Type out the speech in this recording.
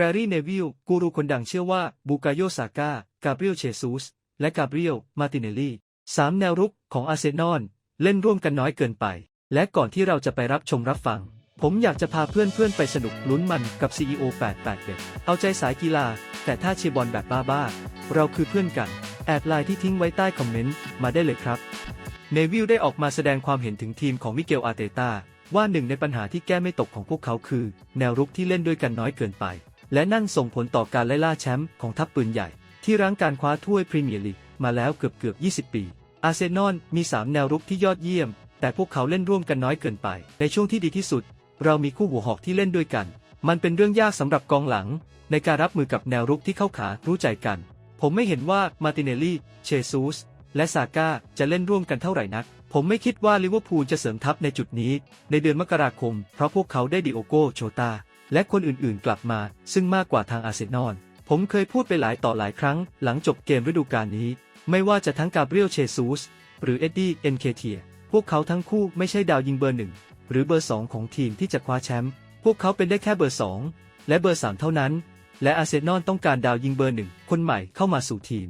แกรรี่เนวิลกูรูคนดังเชื่อว่าบูกาโยซาก้ากาเบรียลเชซูส และกาเบรียลมาติเนลลี่สามแนวรุกของอาร์เซนอลเล่นร่วมกันน้อยเกินไป และก่อนที่เราจะไปรับชมรับฟัง ผมอยากจะพาเพื่อนๆไปสนุกลุ้นมันกับ CEO 881เอาใจสายกีฬา แต่ถ้าเชียร์บอลแบบบ้าๆ เราคือเพื่อนกัน แอดไลน์ที่ทิ้งไว้ใต้คอมเมนต์มาได้เลยครับเนวิลได้ออกมาแสดงความเห็นถึงทีมของมิเกลอารเตตาว่าหนึ่งในปัญหาที่แก้ไม่ตกของพวกเขาคือ แนวรุกที่เล่นด้วยกันน้อยเกินไป และนั่นส่งผลต่อการไล่ล่าแชมป์ของทัพปืนใหญ่ ที่รั้งการคว้าถ้วยพรีเมียร์ลีกมาแล้วเกือบเกือบ 20 ปี อาร์เซนอลมี 3 แนวรุกที่ยอดเยี่ยม แต่พวกเขาเล่นร่วมกันน้อยเกินไป ในช่วงที่ดีที่สุด เรามีคู่หัวหอกที่เล่นด้วยกัน มันเป็นเรื่องยากสำหรับกองหลัง ในการรับมือกับแนวรุกที่เข้าขารู้ใจกัน ผมไม่เห็นว่ามาร์ติเนลลี่ เชซูส และซาก้าจะเล่นร่วมกันเท่าไหร่นักผมไม่คิดว่าลิเวอร์พูลจะเสริมทัพในจุดนี้ ในเดือนมกราคม เพราะพวกเขาได้ดิโอโกโชตา และคนอื่นๆ กลับมา ซึ่งมากกว่าทางอาร์เซนอล ผมเคยพูดไปหลายต่อหลายครั้ง หลังจบเกมฤดูกาลนี้ ไม่ว่าจะทั้งกาเบรียลเชซูส หรือเอ็ดดี้เอ็นเคเทีย พวกเขาทั้งคู่ไม่ใช่ดาวยิงเบอร์หนึ่งหรือเบอร์สองของทีมที่จะคว้าแชมป์ พวกเขาเป็นได้แค่เบอร์สองและเบอร์สามเท่านั้น และอาร์เซนอลต้องการดาวยิงเบอร์หนึ่งคนใหม่เข้ามาสู่ทีม